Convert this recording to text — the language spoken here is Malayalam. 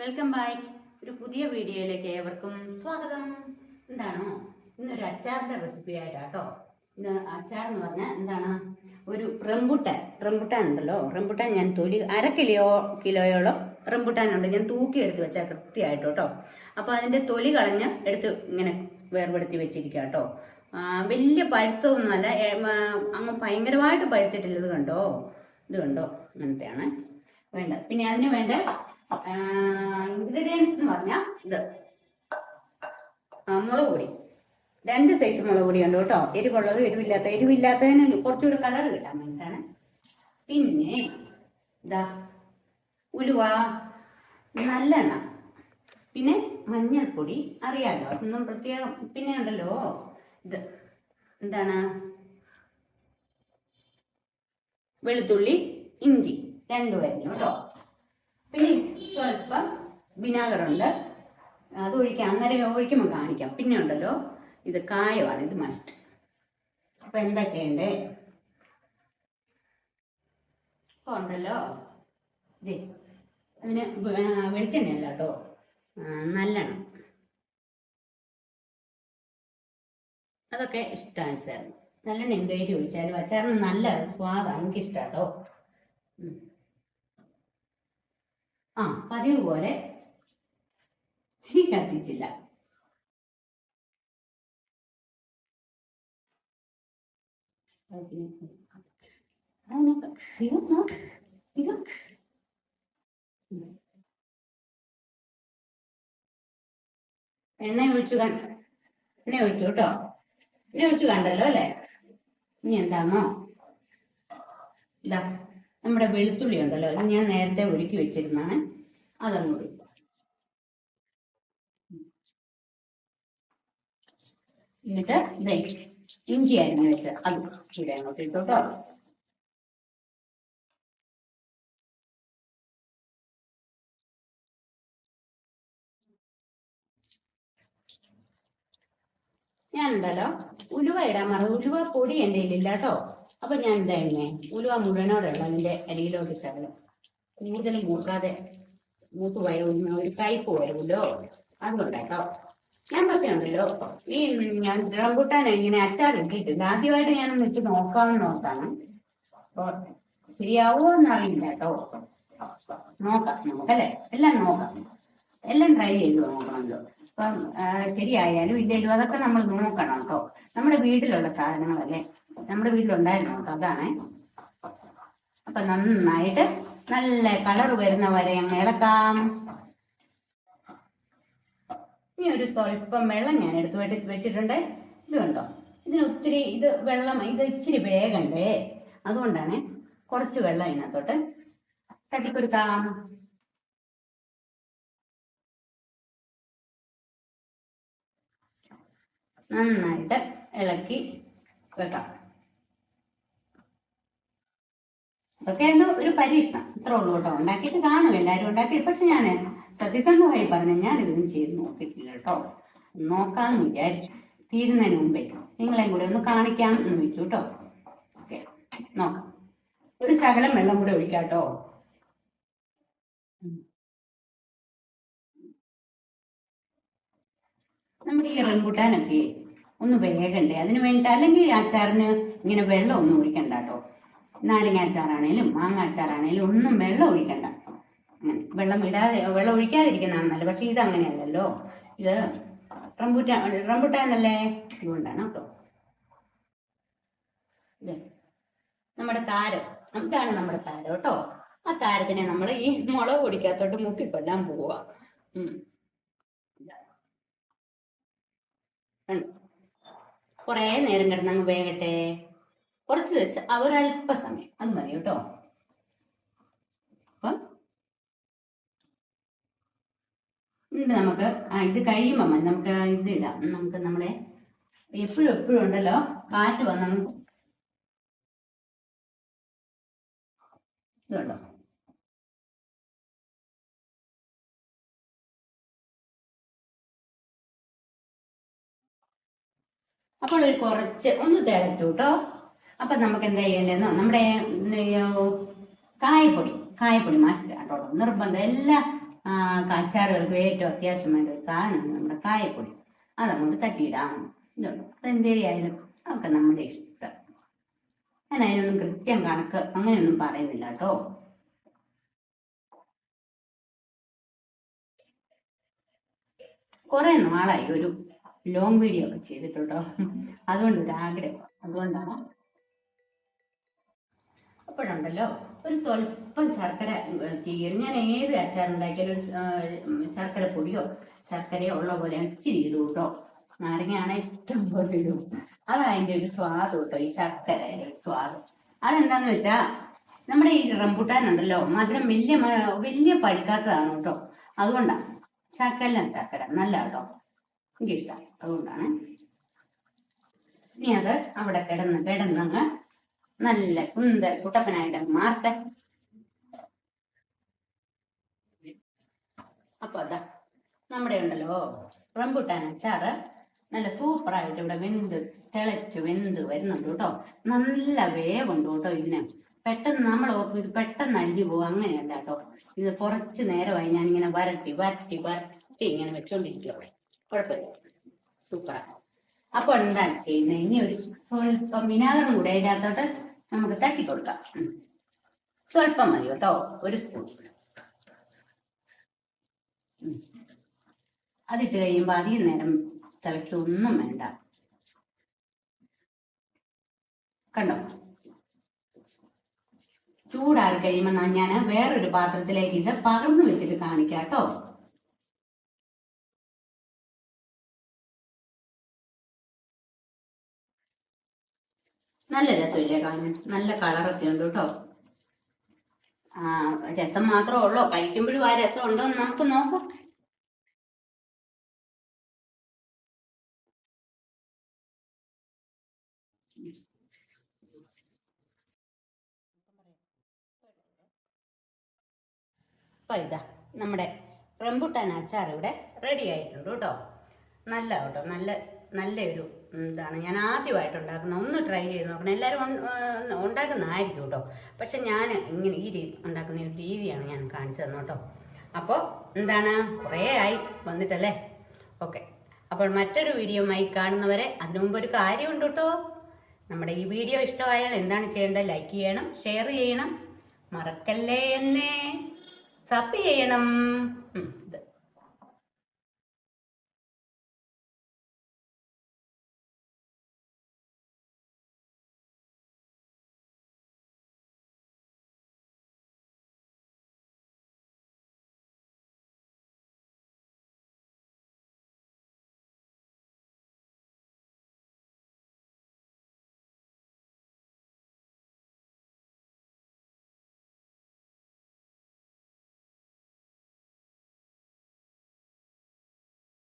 വെൽക്കം ബാക്ക് ഒരു പുതിയ വീഡിയോയിലേക്ക് ഏവർക്കും സ്വാഗതം. എന്താണോ? ഇന്നൊരു അച്ചാറിന്റെ റെസിപ്പി ആയിട്ടാട്ടോ. ഇന്ന് അച്ചാർ എന്ന് പറഞ്ഞാൽ എന്താണ്? ഒരു റംബുട്ടാൻ. റംബുട്ടാൻ ഉണ്ടല്ലോ. റംബുട്ടാൻ ഞാൻ തൊലി അര കിലോ കിലോയോളം റംബുട്ടാൻ ഉണ്ട്. ഞാൻ തൂക്കി എടുത്ത് വെച്ചാൽ കൃത്യമായിട്ട്. കേട്ടോ അപ്പൊ അതിന്റെ തൊലി കളഞ്ഞ് എടുത്ത് ഇങ്ങനെ വേർപെടുത്തി വെച്ചിരിക്കുക കേട്ടോ വലിയ പഴുത്തൊന്നുമല്ല അങ്ങ് ഭയങ്കരമായിട്ട് പഴുത്തിട്ടില്ല ഇത് കണ്ടോ? ഇത് കണ്ടോ? അങ്ങനത്തെയാണ്. വേണ്ട. പിന്നെ അതിന് വേണ്ട ഇൻഗ്രീഡിയൻസ് എന്ന് പറഞ്ഞാൽ ഇത്. മുളക് പൊടി. രണ്ട് സൈസ് മുളക് പൊടി ഉണ്ട് കേട്ടോ. എരിവുള്ളത് എരിവില്ലാത്ത എരിവില്ലാത്തതിന് കുറച്ചുകൂടി കളർ കിട്ടാൻ വേണ്ടിയിട്ടാണ് പിന്നെ ഇതാ ഉലുവ നല്ലെണ്ണ പിന്നെ മഞ്ഞൾപ്പൊടി അറിയാലോ? അതൊന്നും പ്രത്യേകം പിന്നെ ഉണ്ടല്ലോ. ഇത് എന്താണ്? വെളുത്തുള്ളി ഇഞ്ചി. രണ്ടുപേരും കേട്ടോ. പിന്നെ സ്വല്പം വിനാഗറുണ്ട്. അത് ഒഴിക്കാം. അന്നേരം ഒഴിക്കുമ്പോൾ കാണിക്കാം. പിന്നെ ഉണ്ടല്ലോ ഇത് കായമാണ് ഇത് മസ്റ്റ് അപ്പൊ എന്താ ചെയ്യണ്ടേ? ഇപ്പൊ ഉണ്ടല്ലോ. ഇതേ അതിന് വെളിച്ചെണ്ണയല്ല കേട്ടോ. നല്ലെണ്ണം അതൊക്കെ ഇഷ്ടാനുസരണം നല്ലെണ്ണ എന്തേലും ഒഴിച്ചാലും അച്ചാറിന് നല്ല സ്വാദാണ് എനിക്ക് ഇഷ്ടാട്ടോ ഉം. ആ പതിവ് പോലെ തീ കത്തിച്ചില്ല എണ്ണ ഒഴിച്ചു കണ്ട എണ്ണ ഒഴിച്ചു കേട്ടോ. എണ്ണ ഒഴിച്ചു കണ്ടല്ലോ അല്ലേ? ഇനി എന്താണോ ഇതാ. നമ്മുടെ വെളുത്തുള്ളി ഉണ്ടല്ലോ അത് ഞാൻ നേരത്തെ ഒരുക്കി വെച്ചിരുന്നാണ് അതങ്ങ് ഒഴിക്കും. എന്നിട്ട് ഇഞ്ചി അരിഞ്ഞു വെച്ച് അത് ഇവിടെ അങ്ങോട്ട് ഇട്ടോട്ടോ ഞാനുണ്ടല്ലോ ഉലുവ ഇടാൻ മറന്നു. ഉലുവ പൊടി എന്റെ കയ്യിലില്ല കേട്ടോ. അപ്പൊ ഞാൻ എന്താ ഉലുവ മുഴുവനോടുള്ള അതിന്റെ അരിയിലോട്ട് ചകലം കൂടുതൽ മൂക്കാതെ മൂത്ത് വയറുന്ന ഒരു കയ്പ് വരുമല്ലോ അതുകൊണ്ടാട്ടോ. ഞാൻ പറഞ്ഞുണ്ടല്ലോ ഈ ഞാൻ റംബുട്ടാൻ ഇങ്ങനെ അച്ചാർ ഇട്ടിട്ടില്ല ആദ്യമായിട്ട് ഞാൻ ഇട്ട് നോക്കാമെന്ന് നോക്കാണ്. അപ്പൊ ശരിയാവോ എന്നറിയില്ല കേട്ടോ. നോക്കാം നമുക്കല്ലേ എല്ലാം നോക്കാം. എല്ലാം ട്രൈ ചെയ്ത് നോക്കണമല്ലോ. അപ്പം ശരിയായാലും ഇല്ലെങ്കിലും അതൊക്കെ നമ്മൾ നോക്കണം കേട്ടോ. നമ്മുടെ വീട്ടിലുള്ള സാധനങ്ങളല്ലേ? നമ്മുടെ വീട്ടിലുണ്ടായിരുന്നു കേട്ടോ അതാണ്. അപ്പൊ നന്നായിട്ട് നല്ല കളർ വരുന്ന വരെ അങ്ങ് ഇളക്കാം. ഇനി ഒരു സ്വല്പം വെള്ളം ഞാൻ എടുത്തു വെച്ചിട്ടുണ്ട്. ഇത് കണ്ടോ? ഇതിന് ഒത്തിരി ഇത് വെള്ളം ഇത് ഇച്ചിരി വേഗണ്ടേ. അതുകൊണ്ടാണ് കുറച്ച് വെള്ളം ഇതിനകത്തോട്ട് തട്ടിക്കൊടുക്കാം. നന്നായിട്ട് ഇളക്കി വെക്കാം. അതൊക്കെ എന്തോ ഒരു പരീക്ഷണം. ഇത്ര ഉള്ളൂ കേട്ടോ. ഉണ്ടാക്കിയിട്ട് കാണും. എല്ലാവരും ഉണ്ടാക്കിയിട്ട്. പക്ഷെ ഞാൻ സത്യസന്ധമായി പറഞ്ഞു ഞാൻ ഇതൊന്നും ചെയ്ത് നോക്കിയിട്ടില്ല കേട്ടോ. നോക്കാന്ന് വിചാരിച്ചു. തീരുന്നതിന് മുമ്പേ നിങ്ങളെയും കൂടെ ഒന്ന് കാണിക്കാം എന്ന് വെച്ചു കേട്ടോ. ഓക്കെ. നോക്കാം. ഒരു ശകലം വെള്ളം കൂടെ ഒഴിക്കാം കേട്ടോ. നമ്മുടെ ഈ റംബുട്ടാനൊക്കെ ഒന്ന് വേഗണ്ടേ? അതിന് വേണ്ടിട്ട് അല്ലെങ്കിൽ അച്ചാറിന് ഇങ്ങനെ വെള്ളം ഒന്നും ഒഴിക്കണ്ട കേട്ടോ. നാരങ്ങ അച്ചാറാണേലും മാങ്ങ അച്ചാറാണേലും ഒന്നും വെള്ളം ഒഴിക്കണ്ട. അങ്ങനെ വെള്ളം ഇടാതെ വെള്ളം ഒഴിക്കാതിരിക്കുന്നതാണ് നല്ലത് പക്ഷെ ഇത് അങ്ങനെയല്ലല്ലോ ഇത് റംബുട്ടാൻ റംബുട്ടാനല്ലേ? ഇതുകൊണ്ടാണ് കേട്ടോ. നമ്മുടെ താരം. ഇതാണ് നമ്മുടെ താരം കേട്ടോ. ആ താരത്തിനെ നമ്മൾ ഈ മുളക് പൊടിക്കകത്തോട്ട് മുക്കിക്കൊല്ലാൻ പോവുക കൊറേ കുറേ നേരം കിടന്നങ്ങ് വേഗട്ടെ. കുറച്ച് വെച്ച് അവരല്പസമയം. അത് മതി കേട്ടോ. ഇത് നമുക്ക് ഇത് കഴിയുമ്പോൾ നമുക്ക് ഇത് ഇടാം. നമുക്ക് നമ്മുടെ എപ്പോഴും എപ്പോഴും ഉണ്ടല്ലോ കാറ്റ് വന്ന് നമുക്ക് ഇതുണ്ടോ അപ്പോൾ ഒരു കുറച്ച് ഒന്ന് തിളച്ചു കേട്ടോ. അപ്പൊ നമുക്ക് എന്താ ചെയ്യേണ്ടതെന്നോ നമ്മുടെ കായപ്പൊടി കായപ്പൊടി മാസ്റ്റർ കേട്ടോ നിർബന്ധം. എല്ലാ അച്ചാറുകൾക്കും ഏറ്റവും അത്യാവശ്യം വേണ്ട ഒരു സാധനമാണ് നമ്മുടെ കായപ്പൊടി. അതങ്ങോട്ട് തട്ടിയിടാം. ഇതുണ്ട്? അതെന്തേരി ആയാലും അതൊക്കെ നമ്മുടെ ഇഷ്ടം. ഞാൻ അതിനൊന്നും കൃത്യം കണക്ക് അങ്ങനെയൊന്നും പറയുന്നില്ല കേട്ടോ. കുറെ നാളായി ഒരു ലോങ് വീഡിയോ ഒക്കെ ചെയ്തിട്ടുണ്ടോ? അതുകൊണ്ട് ഒരു ആഗ്രഹം അതുകൊണ്ടാണ് അപ്പോഴുണ്ടല്ലോ. ഒരു സ്വല്പം ശർക്കര ചീര ഞാൻ ഏത് അച്ചാറുണ്ടാക്കിയാലും ശർക്കര പൊടിയോ ശർക്കരയോ ഉള്ള പോലെ ഇച്ചിരി ഇടും കേട്ടോ. നാരങ്ങയാണെ ഇഷ്ടം പോലെ ഇടും. അത് അതിന്റെ ഒരു സ്വാദ് കേട്ടോ ഈ ശർക്കരയുടെ സ്വാദ്. അതെന്താന്ന് വെച്ചാ നമ്മുടെ ഈ റംബുട്ടാൻ ഉണ്ടല്ലോ മധുരം വലിയ വലിയ പഴുക്കാത്തതാണ് കേട്ടോ. അതുകൊണ്ടാണ് ശർക്കര ശർക്കര നല്ല കേട്ടോ. എനിക്കിഷ്ടം. അതുകൊണ്ടാണ്. ഇനി അത് അവിടെ കിടന്ന് കിടന്നങ്ങ് നല്ല സുന്ദര കുട്ടപ്പനായിട്ട് മാറട്ടെ. അപ്പൊ അതാ നമ്മുടെ ഉണ്ടല്ലോ റംബുട്ടാൻ അച്ചാറ്. നല്ല സൂപ്പറായിട്ട് ഇവിടെ വെന്ത് തിളച്ച് വെന്ത് വരുന്നുണ്ട് കേട്ടോ. നല്ല വേവുണ്ട് കേട്ടോ ഇതിന്. പെട്ടെന്ന് നമ്മൾ ഓർക്കും ഇത് പെട്ടെന്ന് അരിഞ്ഞു പോകും അങ്ങനെയല്ല കേട്ടോ. ഇത് കുറച്ച് നേരമായി ഞാൻ ഇങ്ങനെ വരട്ടി വരട്ടി വരട്ടി ഇങ്ങനെ വെച്ചോണ്ടിരിക്കും അവിടെ കുഴപ്പമില്ല. സൂപ്പറാണ് അപ്പോൾ എന്താണ് ചെയ്യുന്നത് ഇനി ഒരു സ്വല്പം വിനാഗിരം കൂടെ അതിനകത്തോട്ട് നമുക്ക് തട്ടി കൊടുക്കാം. സ്വല്പം മതി കേട്ടോ. ഒരു സ്പൂൺ. അതിട്ട് കഴിയുമ്പോൾ അധികം നേരം തിളയ്ക്കൊന്നും വേണ്ട. കണ്ടോ? ചൂടാറി കഴിയുമ്പോൾ ഞാൻ വേറൊരു പാത്രത്തിലേക്ക് ഇത് പകർന്നു വെച്ചിട്ട് കാണിക്കാം കേട്ടോ. നല്ല രസമില്ലേ കാണാൻ? നല്ല കളറൊക്കെ ഉണ്ട് കേട്ടോ. ആ രസം മാത്രമേ ഉള്ളൂ. കഴിക്കുമ്പോഴും ആ രസം ഉണ്ടോ എന്ന് നമുക്ക് നോക്കാം. അപ്പൊ ഇതാ നമ്മുടെ റംബുട്ടാൻ അച്ചാർ ഇവിടെ റെഡി ആയിട്ടുണ്ട് കേട്ടോ. നല്ല കേട്ടോ നല്ല നല്ലൊരു എന്താണ് ഞാൻ ആദ്യമായിട്ട് ഉണ്ടാക്കുന്ന ഒന്ന് ട്രൈ ചെയ്ത് നോക്കണം എല്ലാവരും ഉണ്ടാക്കുന്നതായിരിക്കും കേട്ടോ പക്ഷെ ഞാൻ ഇങ്ങനെ ഈ രീതി ഉണ്ടാക്കുന്ന ഒരു രീതിയാണ് ഞാൻ കാണിച്ചു തന്നെ കേട്ടോ അപ്പോൾ എന്താണ്? കുറേ ആയി വന്നിട്ടല്ലേ? ഓക്കെ. അപ്പോൾ മറ്റൊരു വീഡിയോയുമായി കാണുന്നവരെ അതിനു മുമ്പ് ഒരു കാര്യമുണ്ട് കേട്ടോ നമ്മുടെ ഈ വീഡിയോ ഇഷ്ടമായാൽ എന്താണ് ചെയ്യേണ്ടത്? ലൈക്ക് ചെയ്യണം ഷെയർ ചെയ്യണം. മറക്കല്ലേ എന്നെ? സബ് ചെയ്യണം.